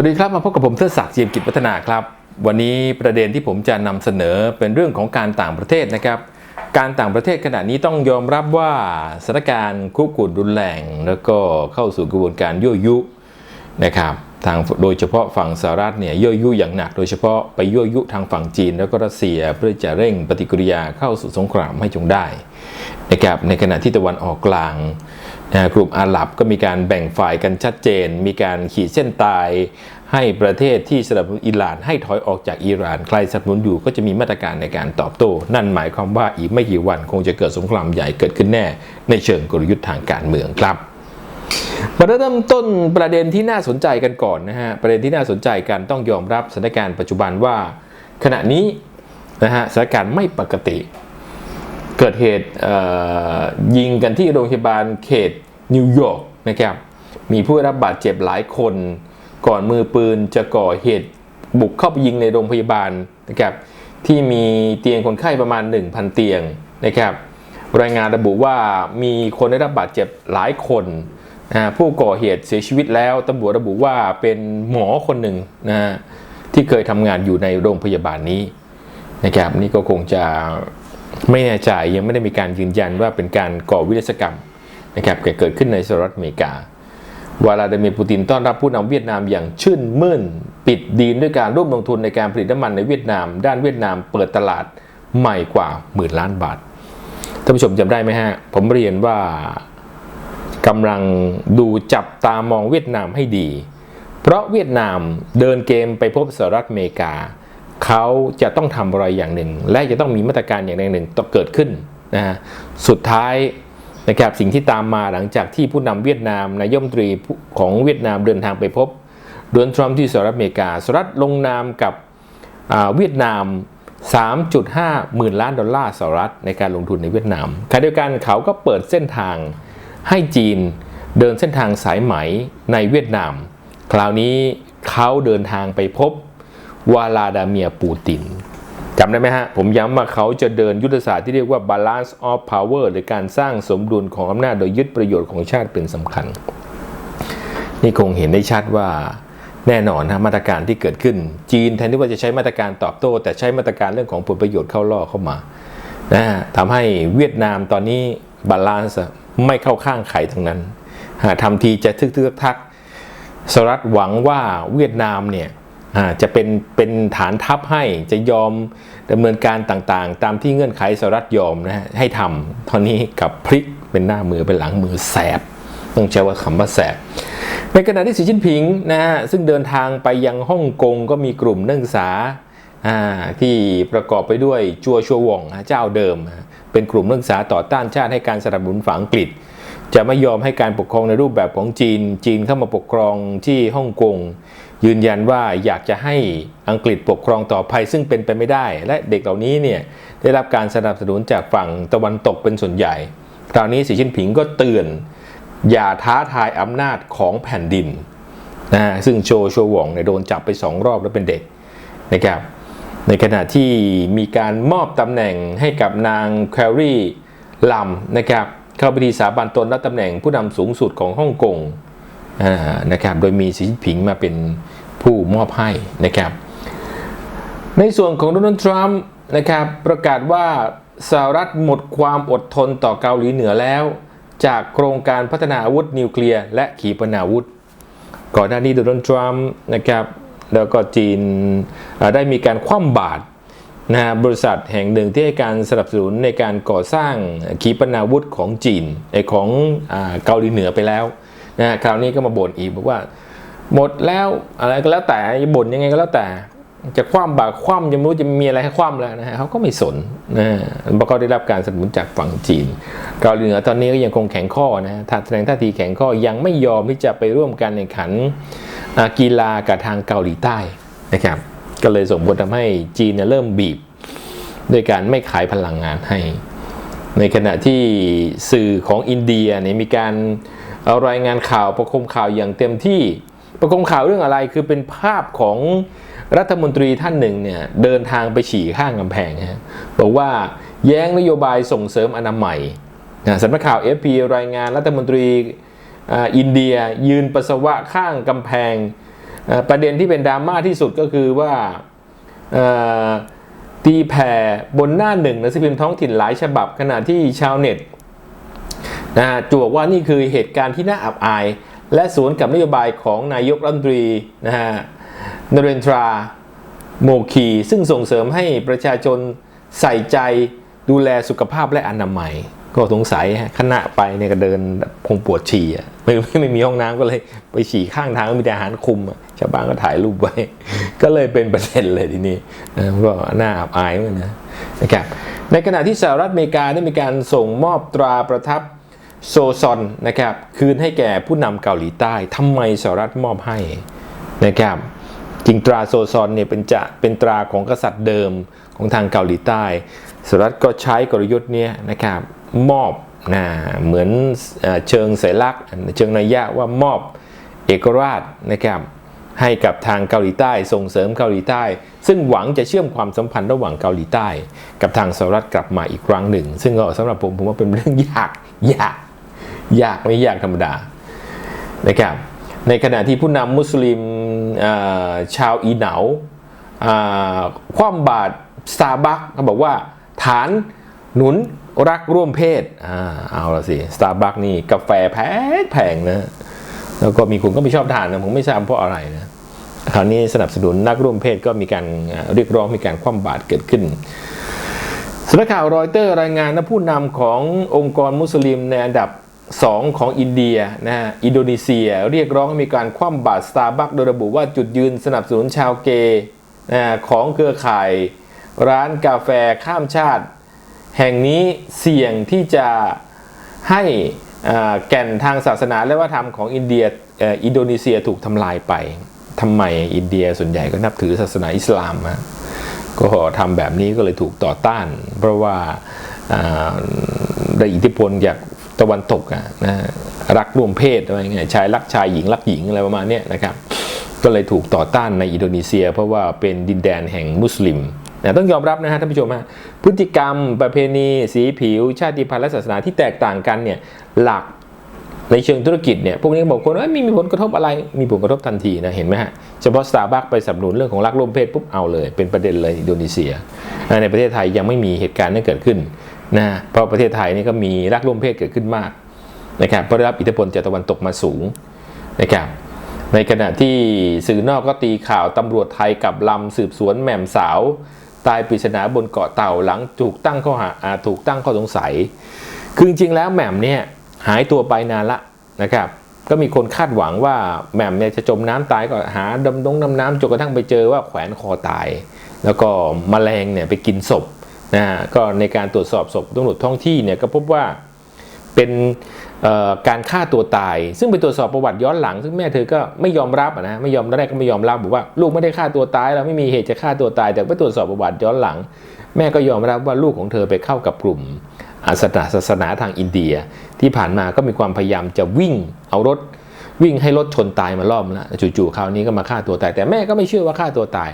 วัสดีครับมาพบกับผมเทิดศักดิ์เจียมกิจวัฒนาครับ วันนี้ประเด็นที่ผมจะนำเสนอเป็นเรื่องของการต่างประเทศนะครับ การต่างประเทศขณะนี้ต้องยอมรับว่าสถานการณ์คุกรุ่นรุนแรงแล้วก็เข้าสู่กระบวนการยั่วยุนะครับทางโดยเฉพาะฝั่งสหรัฐเนี่ยยั่วยุอย่างหนัก โดยเฉพาะไปยั่วยุทางฝั่งจีน แล้วก็รัสเซียเพื่อจะเร่งปฏิกิริยาเข้าสู่สงครามให้จงได้นะครับในขณะที่ตะวันออกกลาง กลุ่มอาหรับก็มีการแบ่งฝ่ายกันชัดเจน มีการขีดเส้นตายให้ประเทศที่สนับสนุนอิหร่านให้ถอยออกจากอิหร่าน ใครสนับสนุนอยู่ก็จะมีมาตรการในการตอบโต้ นั่นหมายความว่าอีกไม่กี่วันคงจะเกิดสงครามใหญ่เกิดขึ้นแน่ ในเชิงกลยุทธ์ทางการเมืองครับมาเริ่มต้นประเด็นที่น่าสนใจกันก่อนนะฮะประเด็นที่น่าสนใจกันต้องยอมรับสถานการณ์ปัจจุบันว่า ขณะนี้นะฮะสถานการณ์ไม่ปกติ เกิดเหตุยิงกันที่โรงพยาบาลเขตนิวยอร์กนะครับ มีผู้ได้รับบาดเจ็บหลายคน ก่อนมือปืนจะก่อเหตุบุกเข้าไปยิงในโรงพยาบาลนะครับที่มีเตียงคนไข้ประมาณ 1,000 เตียงนะครับ รายงานระบุว่ามีคนได้รับบาดเจ็บหลายคนนะผู้ก่อเหตุเสียชีวิตแล้วตำรวจระบุว่าเป็นหมอคนหนึ่งนะที่เคยทำงานอยู่ในโรงพยาบาลนี้นะครับ นี่ก็คงจะ ไม่แน่ใจยังไม่ได้มีการยืนยันว่าเป็นการก่อวินาศกรรมนะครับเกิดขึ้นในสหรัฐอเมริกาวลาดิเมียร์ปูตินต้อนรับผู้นำเวียดนามอย่างชื่นมื่น ปิดดีลด้วยการร่วมลงทุนในการผลิตน้ำมันในเวียดนาม ด้านเวียดนามเปิดตลาดใหม่กว่าหมื่นล้านบาทท่านผู้ชมจำได้ไหมฮะ ผมเรียนว่ากำลังดูจับตามองเวียดนามให้ดี เพราะเวียดนามเดินเกมไปพบสหรัฐอเมริกา เขาจะต้องทำอะไรอย่างหนึ่ง และจะต้องมีมาตรการอย่างใดหนึ่งต้องเกิดขึ้นนะฮะสุดท้ายนะครับสิ่งที่ตามมาหลังจากที่ผู้นำเวียดนามนายมตรีของเวียดนามเดินทางไปพบโดนทรัมป์ที่สหรัฐอเมริกาสหรัฐลงนามกับเวียดนาม 3.5 หมื่นล้านดอลลาร์สหรัฐในการลงทุนในเวียดนามขณะเดียวกันเขาก็เปิดเส้นทางให้จีนเดินเส้นทางสายไหมในเวียดนาม คราวนี้เขาเดินทางไปพบ วลาดาเมียปูตินจำได้ไหมฮะ ผมย้ำว่าเขาจะเดินยุทธศาสตร์ที่เรียกว่า balance of power หรือการสร้างสมดุลของอำนาจโดยยึดประโยชน์ของชาติเป็นสำคัญ นี่คงเห็นได้ชัดว่าแน่นอนนะมาตรการที่เกิดขึ้น จีนแทนที่ว่าจะใช้มาตรการตอบโต้ แต่ใช้มาตรการเรื่องของผลประโยชน์เข้าล่อเข้ามานะทำให้เวียดนามตอนนี้บาลานซ์ไม่เข้าข้างใครทั้งนั้นทำทีจะทึกทึกทักสหรัฐหวังว่าเวียดนามเนี่ย จะเป็นเป็นฐานทัพให้จะยอมดำเนินการต่างๆ ตามที่เงื่อนไขสหรัฐยอมนะฮะให้ทำตอนนี้กับพลิกเป็นหน้ามือเป็นหลังมือแสบ ต้องใช้ว่าคำว่าแสบ ในขณะที่สีจิ้นผิงนะฮะซึ่งเดินทางไปยังฮ่องกงก็มีกลุ่มนักศึกษาที่ประกอบไปด้วยจัวชัววองเจ้าเดิม เป็นกลุ่มนักศึกษาต่อต้านชาติให้การสนับสนุนฝั่งอังกฤษ จะไม่ยอมให้การปกครองในรูปแบบของจีน จีนเข้ามาปกครองที่ฮ่องกง ยืนยันว่าอยากจะให้อังกฤษปกครองต่อไปซึ่งเป็นไปไม่ได้ และเด็กเหล่านี้เนี่ยได้รับการสนับสนุนจากฝั่งตะวันตกเป็นส่วนใหญ่ คราวนี้สีจิ้นผิงก็เตือน อย่าท้าทายอำนาจของแผ่นดินนะฮะซึ่งโชโชว์หว่องเนี่ยโดนจับไปสองรอบแล้วเป็นเด็กนะครับในขณะที่มีการมอบตำแหน่งให้กับนางแคลรี่ลัมนะครับเข้าพิธีสาบานตนรับตำแหน่งผู้นำสูงสุดของฮ่องกง นะครับโดยมีสีผิงมาเป็นผู้มอบให้นะครับในส่วนของโดนัลด์ทรัมป์นะครับประกาศว่าสหรัฐหมดความอดทนต่อเกาหลีเหนือแล้ว จากโครงการพัฒนาอาวุธนิวเคลียร์และขีปนาวุธ ก่อนหน้านี้โดนัลด์ทรัมป์นะครับแล้วก็จีนได้มีการคว่ำบาตรนะบริษัทแห่งหนึ่งที่ให้การสนับสนุนในการก่อสร้างขีปนาวุธของจีนไอของอเกาหลีเหนือไปแล้ว นะคราวนี้ก็มาบ่นอีกบอกว่า หมดแล้วอะไรก็แล้วแต่บ่นยังไงก็แล้วแต่ จะคว่ำบาคว่ำยังไม่รู้จะมีอะไรให้คว่ำแล้วนะฮะเขาก็ไม่สนนะเพราะเขาได้รับการสนับสนุนจากฝั่งจีนเกาหลีเหนือตอนนี้ก็ยังคงแข็งข้อนะฮะถ้าแสดงท่าทีแข็งข้อยังไม่ยอมที่จะไปร่วมการแข่งขันกีฬากับทางเกาหลีใต้นะครับก็เลยส่งผลทำให้จีนเริ่มบีบด้วยการไม่ขายพลังงานให้ ในขณะที่สื่อของอินเดียเนี่ยมีการ รายงานข่าวประคมข่าวอย่างเต็มที่ ประคมข่าวเรื่องอะไรคือเป็นภาพของรัฐมนตรีท่านหนึ่งเนี่ยเดินทางไปฉี่ข้างกำแพงฮะบอกว่าแย้งนโยบายส่งเสริมอนามัยนะสำนักข่าว FP รายงานรัฐมนตรีอ,อินเดียยืนปัสสาวะข้างกำแพง ประเด็นที่เป็นดราม่าที่สุดก็คือว่าตีแผ่บนหน้าหนึ่งหนังสือพิมพ์ท้องถิ่นหลายฉบับขณะที่ชาวเน็ต นะฮะจวกว่านี่คือเหตุการณ์ที่น่าอับอาย และสวนกับนโยบายของนายกรัฐมนตรีนะฮะนเรนทราโมคี ซึ่งส่งเสริมให้ประชาชนใส่ใจดูแลสุขภาพและอนามัย ก็สงสัยฮะขณะไปเนี่ยก็เดินคงปวดฉี่อะไม่ไม่มีห้องน้ำก็เลยไปฉี่ข้างทางก็มีแต่อาหารคุมชาวบ้านก็ถ่ายรูปไว้ ก็เลยเป็นประเด็นเลยทีนี้ก็น่าอับอายเหมือนกันนะนะครับในขณะที่สหรัฐอเมริกาได้มีการส่งมอบตราประทับ โซซอนนะครับคืนให้แก่ผู้นำเกาหลีใต้ทำไมสหรัฐมอบให้นะครับจริงตราโซซอนเนี่ยเป็นจะเป็นตราของกษัตริย์เดิมของทางเกาหลีใต้สหรัฐก็ใช้กลยุทธ์เนี้ยนะครับมอบนะเหมือนเอ่อเชิงสัญลักษณ์เชิงนัยยะว่ามอบเอกราชนะครับให้กับทางเกาหลีใต้ส่งเสริมเกาหลีใต้ ซึ่งหวังจะเชื่อมความสัมพันธ์ระหว่างเกาหลีใต้ กับทางสหรัฐกลับมาอีกครั้งหนึ่ง ซึ่งก็สำหรับผมผมว่าเป็นเรื่องยากยาก ยากไม่ยากธรรมดานะครับในขณะที่ผู้นำมุสลิมชาวอีเหนาคว่ำบาตรสตาร์บัคเขาบอกว่าฐานหนุนรักร่วมเพศอ่าเอาละสิสตาร์บัคนี่กาแฟแพงแพงนะแล้วก็มีคนก็ไม่ชอบทานนะผมไม่ทราบเพราะอะไรนะคราวนี้สนับสนุนนักร่วมเพศก็มีการเรียกร้องมีการคว่ำบาตรเกิดขึ้นสำนักข่าวรอยเตอร์รายงานนะผู้นำขององค์กรมุสลิมในอันดับ 2 ของอินเดียนะฮะอินโดนีเซีย เรียกร้องให้มีการคว่ำบาตรสตาร์บัคโดยระบุว่าจุดยืนสนับสนุนชาวเกย์นะของเครือข่าย ร้านกาแฟข้ามชาติ แห่งนี้เสี่ยงที่จะให้แก่นทางศาสนาและวัฒนธรรมของอินเดียอินโดนีเซียถูกทำลายไปทำไมอินเดียส่วนใหญ่ก็นับถือศาสนาอิสลามฮะก็ทำแบบนี้ก็เลยถูกต่อต้าน เพราะว่าได้อิทธิพลจาก ตะวันตกอะนะรักร่วมเพศอะไรเงี้ยชายรักชายหญิงรักหญิงอะไรประมาณนี้นะครับ ก็เลยถูกต่อต้านในอินโดนีเซีย เพราะว่าเป็นดินแดนแห่งมุสลิมนะต้องยอมรับนะฮะท่านผู้ชมฮะพฤติกรรมประเพณีสีผิว ชาติพันธุ์และศาสนาที่แตกต่างกันเนี่ยหลักในเชิงธุรกิจเนี่ยพวกนี้บอกคนว่าม่มีผลกระทบอะไรมีผลกระทบทันทีนะเห็นไหมฮะเฉพาะสตาร์บัคไปสนับสนุนเรื่องของรักร่วมเพศปุ๊บเอาเลย เป็นประเด็นเลยอินโดนีเซีย ในประเทศไทยยังไม่มีเหตุการณ์นั้นเกิดขึ้น นะเพราะประเทศไทยนี่ก็มีรักร่วมเพศเกิดขึ้นมากนะครับเพราะได้รับอิทธิพลจากตะวันตกมาสูงนะครับในขณะที่สื่อนอกก็ตีข่าวตำรวจไทยกับลำสืบสวนแหม่มสาว ตายปริศนาบนเกาะเต่าหลังถูกตั้งข้อหาถูกตั้งข้อสงสัย คือจริงๆแล้วแหม่มเนี่ยหายตัวไปนานละนะครับก็มีคนคาดหวังว่าแหม่มเนี่ยจะจมน้ำตายก็หาดำดงดำน้ำจนกระทั่งไปเจอว่าแขวนคอตาย แล้วก็มแมลงเนี่ยไปกินศพ นะก็ในการตรวจสอบศพตำรวจท้องที่เนี่ยก็พบว่าเป็นการฆ่าตัวตาย ซึ่งไปตรวจสอบประวัติย้อนหลัง ซึ่งแม่เธอก็ไม่ยอมรับนะไม่ยอมแรกก็ไม่ยอมรับบอกว่าลูกไม่ได้ฆ่าตัวตายแล้วไม่มีเหตุจะฆ่าตัวตาย แต่ไปตรวจสอบประวัติย้อนหลัง แม่ก็ยอมรับว่าลูกของเธอไปเข้ากับกลุ่มศาสนาศาสนาทางอินเดีย ที่ผ่านมาก็มีความพยายามจะวิ่งเอารถวิ่งให้รถชนตายมารอบแล้วจู่ๆคราวนี้ก็มาฆ่าตัวตาย แต่แม่ก็ไม่เชื่อว่าฆ่าตัวตาย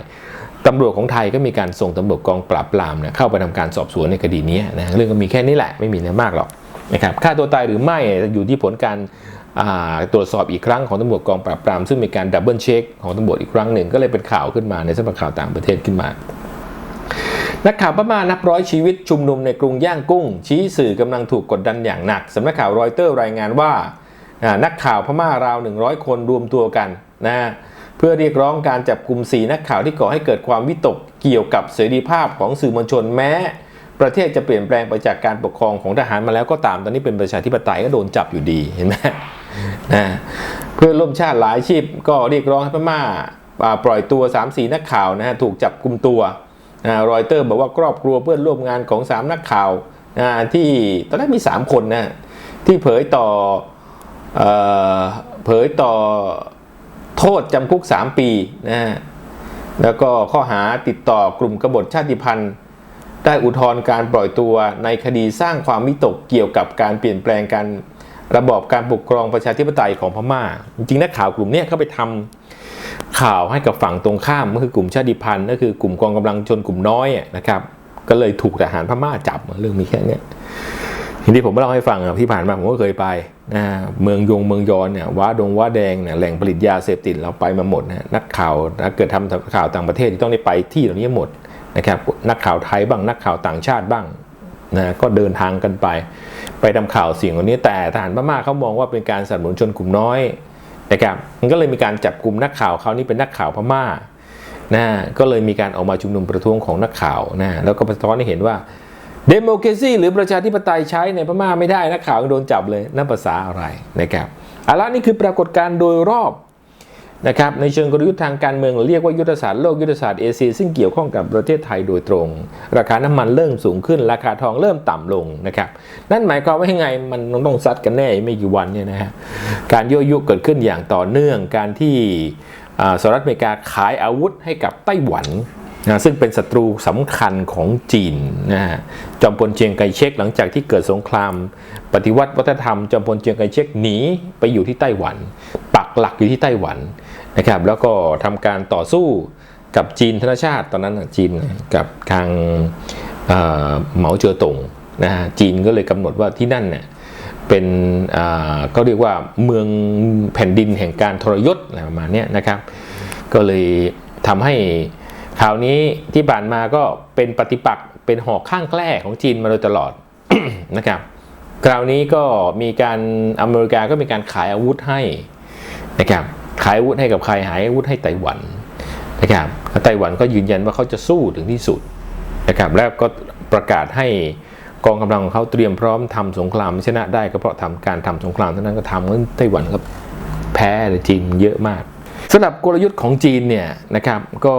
ตำรวจของไทยก็มีการส่งตำรวจกองปราบปรามเนี่ยเข้าไปทำการสอบสวนในคดีนี้นะเรื่องก็มีแค่นี้แหละไม่มีอะไรมากหรอกนะครับฆ่าตัวตายหรือไม่อยู่ที่ผลการตรวจสอบอีกครั้งของตำรวจกองปราบปราม ซึ่งมีการดับเบิลเช็คของตำรวจอีกครั้งหนึ่งก็เลยเป็นข่าวขึ้นมาในสำนักข่าวต่างประเทศขึ้นมา นักข่าวพม่านับร้อยชีวิตชุมนุมในกรุงย่างกุ้ง ชี้สื่อกำลังถูกกดดันอย่างหนักสำนักข่าวรอยเตอร์รายงานว่านักข่าวพม่าราว 100 คนรวมตัวกันนะ พื่อเรียกร้องการจับกลุ่มสีนักข่าวที่ก่อให้เกิดความวิตกเกี่ยวกับเสรีภาพของสื่อมวลชนแม้ ประเทศจะเปลี่ยนแปลงไปจากการปกครองของทหารมาแล้วก็ตามตอนนี้เป็นประชาธิปไตยก็โดนจับอยู่ดีเห็นไหมนะเพื่อนร่วมชาติหลายชีพก็เรียกร้องให้พม่าปล่อยตัว3ามสีนักข่าวนะฮะถูกจับกลุ่มตัวรอยเตอร์บอกว่าครอบครัวเพื่อนร่วมงานของ 3 นักข่าวนะที่ตอนแรกมี 3 คนนะที่เผยต่อเผยต่อ โทษจำคุก 3 ปีนะฮะแล้วก็ข้อหาติดต่อกลุ่มกบฏชาติพันธุ์ ได้อุทธรณ์การปล่อยตัวในคดีสร้างความวิตกเกี่ยวกับการเปลี่ยนแปลงการระบอบการปกครองประชาธิปไตยของพม่า จริงๆนักข่าวกลุ่มเนี้ยเข้าไปทำข่าวให้กับฝั่งตรงข้ามก็คือกลุ่มชาติพันธุ์ก็คือกลุ่มกองกำลังชนกลุ่มน้อยนะครับ ก็เลยถูกทหารพม่าจับเรื่องมีแค่เทีนี้ผมเล่าให้ฟังที่ผ่านมาผมก็เคยไปนะเมืองยงเมืองยอนเนี่ยว้าดงว้าแดงเนี่ยแหล่งผลิตยาเสพติดเราไปมาหมดนะนักข่าวถ้าเกิดทำข่าวต่างประเทศที่ต้องได้ไปที่เหล่านี้หมดนะครับนักข่าวไทยบ้างนักข่าวต่างชาติบ้างนะก็เดินทางกันไป ไปทำข่าวสิ่งเหล่านี้แต่ทหารพม่าเขามองว่าเป็นการสนับสนุนชนกลุ่มน้อยนะครับมันก็เลยมีการจับกลุ่มนักข่าวเขานี่เป็นนักข่าวพม่านะก็เลยมีการออกมาชุมนุมประท้วงของนักข่าวนะแล้วก็สะท้อนให้เห็นว่า เดโมแครซีหรือประชาธิปไตยใช้ในพม่าไม่ได้นักข่าวโดนจับเลยนั่นภาษาอะไรนะครับเอาละนี่คือปรากฏการณ์โดยรอบนะครับในเชิงกลยุทธ์ทางการเมืองเรียกว่ายุทธศาสตร์โลกยุทธศาสตร์เอเชียซึ่งเกี่ยวข้องกับประเทศไทยโดยตรง ราคาน้ำมันเริ่มสูงขึ้น ราคาทองเริ่มต่ำลงนะครับนั่นหมายความว่ายังไงมันต้องซัดกันแน่ไม่กี่วันเนี่ยนะฮะการยั่วยุเกิดขึ้นอย่างต่อเนื่องการที่สหรัฐอเมริกาขายอาวุธให้กับไต้หวัน นะซึ่งเป็นศัตรูสำคัญของจีนนะฮะจอมพลเจียงไคเชกหลังจากที่เกิดสงคราม ปฏิวัติวัฒนธรรมจอมพลเจียงไคเชกหนีไปอยู่ที่ไต้หวัน ปักหลักอยู่ที่ไต้หวันนะครับ แล้วก็ทำการต่อสู้กับจีนธนชาติตอนนั้นจีนกับทางเหมาเจ๋อตงนะฮะจีนก็เลยกำหนดว่าที่นั่นเนี่ยเป็นอ่าก็เรียกว่าเมืองแผ่นดินแห่งการทรยศอะไรประมาณนี้นะครับ ก็เลยทำให้ คราวนี้ที่ผ่านมาก็เป็นปฏิปักษ์เป็นหอกข้างแกล้ของจีนมาโดยตลอดนะครับคราวนี้ก็มีการอเมริกาก็มีการขายอาวุธให้นะครับขายอาวุธให้กับใครหายอาวุธให้ไต้หวันนะครับแล้วไต้หวันก็ยืนยันว่าเขาจะสู้ถึงที่สุดนะครับแล้วก็ประกาศให้กองกำลังของเขาเตรียมพร้อมทำสงครามชนะได้ก็เพราะทำการทำสงครามเท่านั้นก็ทำแล้วไต้หวันก็แพ้จีนเยอะมากสำหรับกลยุทธ์ของจีนเนี่ยนะครับก็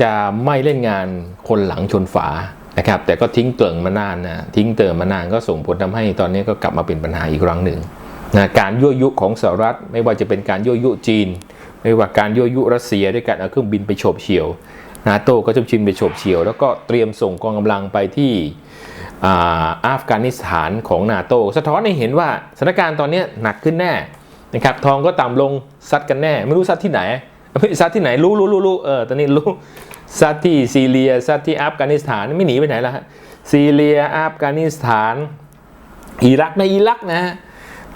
จะไม่เล่นงานคนหลังชนฝานะครับแต่ก็ทิ้งเติ่งมานานนะทิ้งเติ่งมานานก็ส่งผลทำให้ตอนนี้ก็กลับมาเป็นปัญหาอีกครั้งหนึ่งนะการยั่วยุของสหรัฐ ไม่ว่าจะเป็นการยั่วยุจีน ไม่ว่าการยั่วยุรัสเซียด้วยการเอาเครื่องบินไปโฉบเฉี่ยวนาโต้ก็จะชิมไปโฉบเฉี่ยว แล้วก็เตรียมส่งกองกำลังไปที่อ่าอัฟกานิสถานของนาโต้สะท้อนให้เห็นว่าสถานการณ์ตอนนี้หนักขึ้นแน่นะครับทองก็ต่ำลงซัดกันแน่ ไม่รู้ซัดที่ไหน ซัดที่ไหนรู้รู้รู้รู้เออตอนนี้รู้ซัดที่ซีเรียซัดที่อัฟกานิสถานไม่หนีไปไหนล้วฮะซีเรียอัฟกานิสถานอิรักในอิรักนะฮะ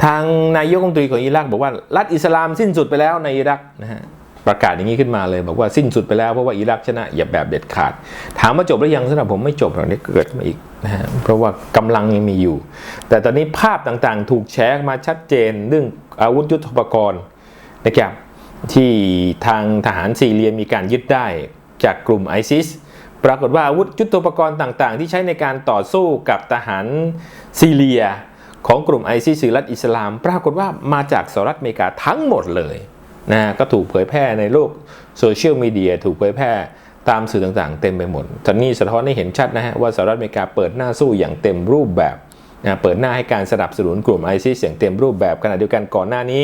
ทางนายกรัฐมนตรีของอิรักบอกว่ารัฐอิสลามสิ้นสุดไปแล้วในอิรักนะฮะประกาศอย่างนี้ขึ้นมาเลย บอกว่าสิ้นสุดไปแล้วเพราะว่าอิรักชนะอย่าแบบเด็ดขาด ถามว่าจบหรือยังสำหรับผมไม่จบหรอกนี่เกิดมาอีกนะฮะเพราะว่ากำลังยังมีอยู่ แต่ตอนนี้ภาพต่างๆ ถูกแชร์มาชัดเจนเรื่องอาวุธยุทโธปกรณ์นะครับ ที่ทางทหารซีเรียมีการยึดได้จากกลุ่มไอซิสปรากฏว่าอาวุธยุทโธปกรณ์ต่างๆ ที่ใช้ในการต่อสู้กับทหารซีเรีย ของกลุ่มไอซิสหรือรัฐอิสลาม ปรากฏว่ามาจากสหรัฐอเมริกาทั้งหมดเลยนะก็ถูกเผยแพร่ในโลกโซเชียลมีเดียถูกเผยแพร่ตามสื่อต่างๆ เต็มไปหมดตอนนี้สะท้อนให้เห็นชัดนะฮะว่าสหรัฐอเมริกาเปิดหน้าสู้อย่างเต็มรูปแบบนะเปิดหน้าให้การสนับสนุนกลุ่มไอซิสอย่างเต็มรูปแบบขณะเดียวกันก่อนหน้านี้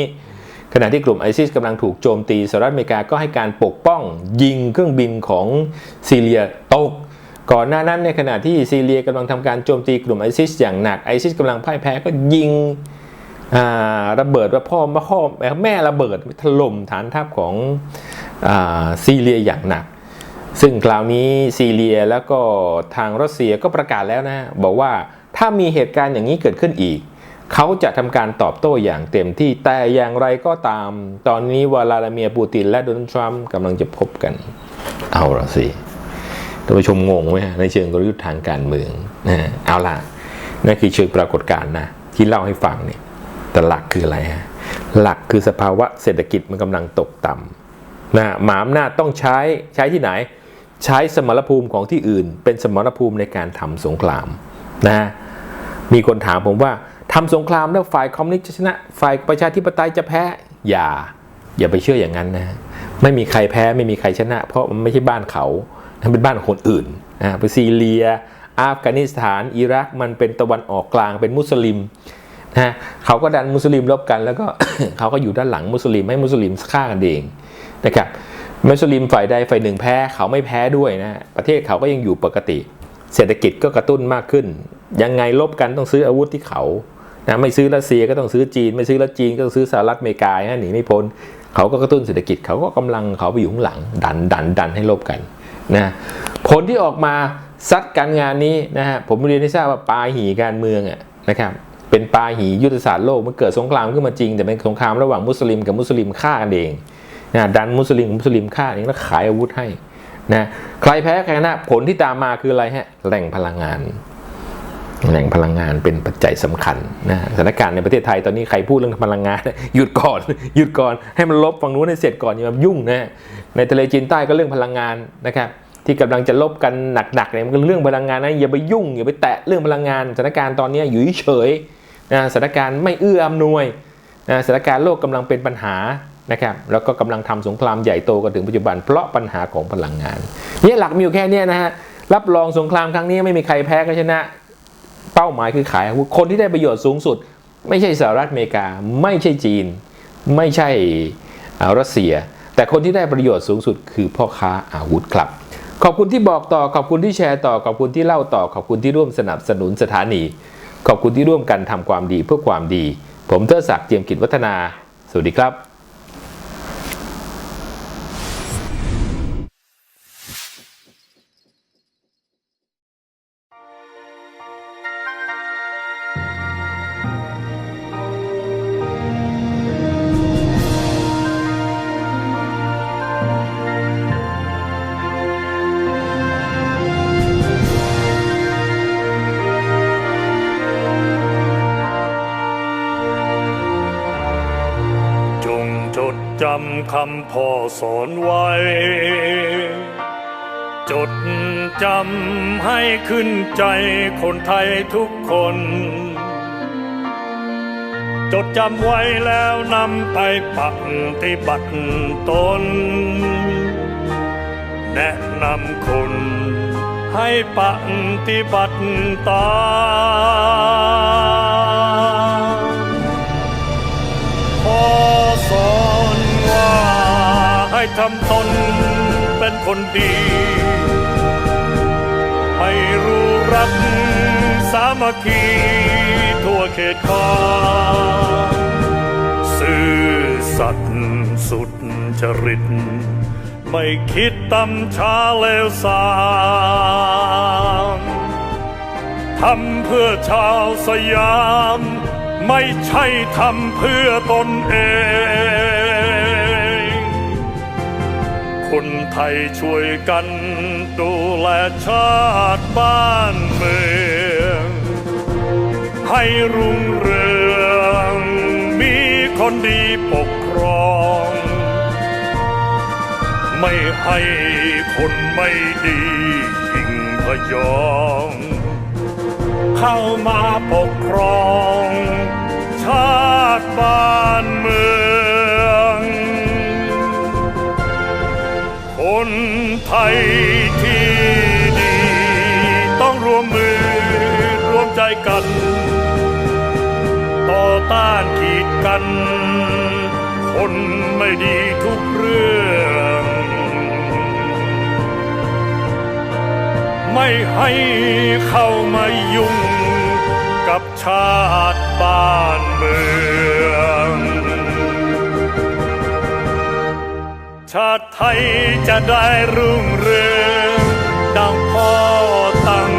ขณะที่กลุ่มไอซิสกำลังถูกโจมตีสหรัฐอเมริกาก็ให้การปกป้องยิงเครื่องบินของซีเรียตก ก่อนหน้านั้นในขณะที่ซีเรียกำลังทำการโจมตีกลุ่มไอซิสอย่างหนักไอซิสกำลังพ่ายแพ้ก็ยิงระเบิดว่าพ่อมาพ่อแม่ระเบิดถล่มฐานทัพของอซีเรียอย่างหนัก ซึ่งคราวนี้ซีเรียแล้วก็ทางรัสเซียก็ประกาศแล้วนะ บอกว่าถ้ามีเหตุการณ์อย่างนี้เกิดขึ้นอีก เขาจะทำการตอบโต้อย่างเต็มที่แต่อย่างไรก็ตาม ตอนนี้วลาดาเมียร์ปูตินและโดนัลด์ทรัมป์กำลังจะพบกัน เอาละสิท่านผู้ชมงงไหมฮะในเชิงกลยุทธ์ทางการเมืองนะเอาล่ะนั่นคือเชิงปรากฏการณ์นะที่เล่าให้ฟังเนี่ยแต่หลักคืออะไรฮะหลักคือสภาวะเศรษฐกิจมันกำลังตกต่ำนะหมาอำนาจต้องใช้ใช้ที่ไหน ใช้สมรภูมิของที่อื่น เป็นสมรภูมิในการทำสงครามนะมีคนถามผมว่า ทำสงครามแล้วฝ่ายคอมมิวนิสต์จะชนะ ฝ่ายประชาธิปไตยจะแพ้ อย่า อย่าไปเชื่ออย่างนั้นนะ ไม่มีใครแพ้ไม่มีใครชนะ เพราะมันไม่ใช่บ้านเขามันเป็นบ้านของคนอื่นนะไปซีเรีย อัฟกานิสถาน อิรักมันเป็นตะวันออกกลางเป็นมุสลิมนะเขาก็ดันมุสลิมรบกันแล้วก็เขาก็อยู่ด้านหลังมุสลิมให้มุสลิมฆ่ากันเองนะครับมุสลิมฝ่ายใดฝ่ายหนึ่งแพ้เขาไม่แพ้ด้วยนะประเทศเขาก็ยังอยู่ปกติ เศรษฐกิจก็กระตุ้นมากขึ้น ยังไงลบกันต้องซื้ออาวุธที่เขา นะไม่ซื้อรัสเซียก็ต้องซื้อจีน ไม่ซื้อรัสจีนก็ต้องซื้อสหรัฐอเมริกาฮะหนีไม่พ้นเขาก็กระตุ้นเศรษฐกิจเขาก็กำลังเขาไปอยู่ข้างหลัง ดันดันดันให้ลบกันนะผลที่ออกมาซัดการงานนี้นะฮะผมเรียนให้ทราบว่าปลาหีการเมืองอะนะครับเป็นปลาหียุทธศาสตร์โลกมันเกิดสงครามขึ้นมาจริง แต่เป็นสงครามระหว่างมุสลิมกับมุสลิมฆ่ากันเองนะดันมุสลิมมุสลิมฆ่าเองแล้วขายอาวุธให้นะใครแพ้ใครชนะผลที่ตามมาคืออะไรฮะแหล่งพลังงาน แหล่งพลังงานเป็นปัจจัยสำคัญนะสถานการณ์ในประเทศไทยตอนนี้ใครพูดเรื่องพลังงาน หยุดก่อนหยุดก่อนให้มันลบฝั่งนู้นให้เสร็จก่อนอย่ามายุ่งนะในทะเลจีนใต้ก็เรื่องพลังงานนะครับที่กำลังจะลบกันหนักๆเนี่ยมันก็เรื่องพลังงานนะอย่าไปยุ่งอย่าไปแตะเรื่องพลังงานสถานการณ์ตอนนี้อยู่เฉยนะสถานการณ์ไม่เอื้ออำนวยนะสถานการณ์โลกกำลังเป็นปัญหานะครับแล้วก็กำลังทำสงครามใหญ่โตกันถึงปัจจุบัน เพราะปัญหาของพลังงานเนี่ยหลักมีอยู่แค่นี้นะฮะรับรองสงครามครั้งนี้ไม่มีใครแพ้ก็ชนะ เป้าหมายคือขายอาวุธคนที่ได้ประโยชน์สูงสุด ไม่ใช่สหรัฐอเมริกา ไม่ใช่จีน ไม่ใช่รัสเซีย แต่คนที่ได้ประโยชน์สูงสุด คือพ่อค้าอาวุธครับ ขอบคุณที่บอกต่อขอบคุณที่แชร์ต่อขอบคุณที่เล่าต่อขอบคุณที่ร่วมสนับสนุนสถานี ขอบคุณที่ร่วมกันทำความดีเพื่อความดี ผมเทอศักดิ์เจียมกิจวัฒนา สวัสดีครับ จำคำพ่อสอนไว้ จดจำให้ขึ้นใจคนไทยทุกคน จดจำไว้แล้วนำไปปฏิบัติตน แนะนำคนให้ปฏิบัติตาม ให้ทำตนเป็นคนดี ให้รู้รักสามัคคีทั่วเขตขาซื่อสัตย์สุดจริต ไม่คิดตำช้าเลวสามทำเพื่อชาวสยาม ไม่ใช่ทำเพื่อตนเอง ไทยช่วยกันดูแลชาติบ้านเมือง ให้รุ่งเรืองมีคนดีปกครอง ไม่ให้คนไม่ดียิ่งพยอง เข้ามาปกครอง ชาติบ้านเมือง คนไทยที่ดี ต้องรวมมือรวมใจกัน ต่อต้านขีดกัน คนไม่ดีทุกเรื่อง ไม่ให้เข้ามายุ่งกับชาติบ้านเมือง ชาติไทยจะได้รุ่งเรืองดังพ่อตั้ง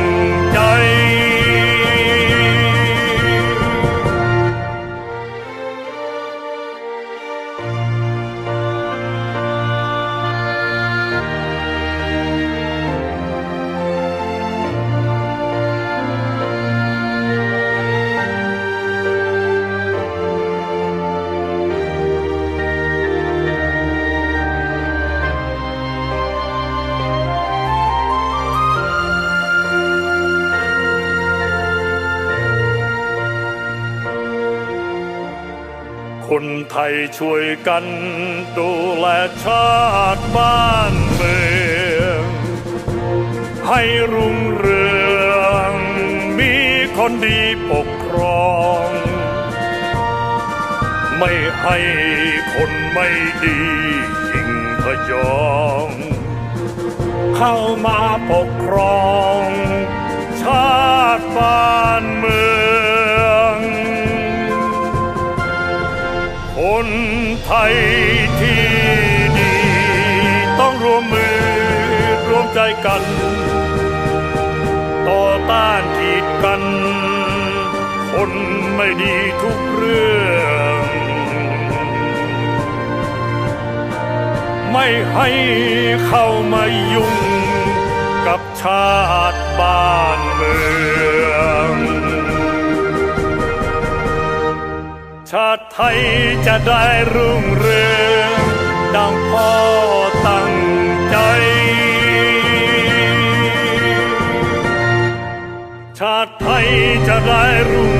คนไทยช่วยกันดูแลชาติบ้านเมือง ให้รุ่งเรืองมีคนดีปกครอง ไม่ให้คนไม่ดียิ่งพยอง เข้ามาปกครอง ชาติบ้านเมือง คนไทยที่ดี ต้องรวมมือรวมใจกัน ต่อต้านกีดกัน คนไม่ดีทุกเรื่อง ไม่ให้เข้ามายุ่งกับชาติบ้านเมือง ชาติ ทยจะได้รุ่งเรืองดังพ่อตั้งใจ ชาติไทยจะได้รุ่งเรือง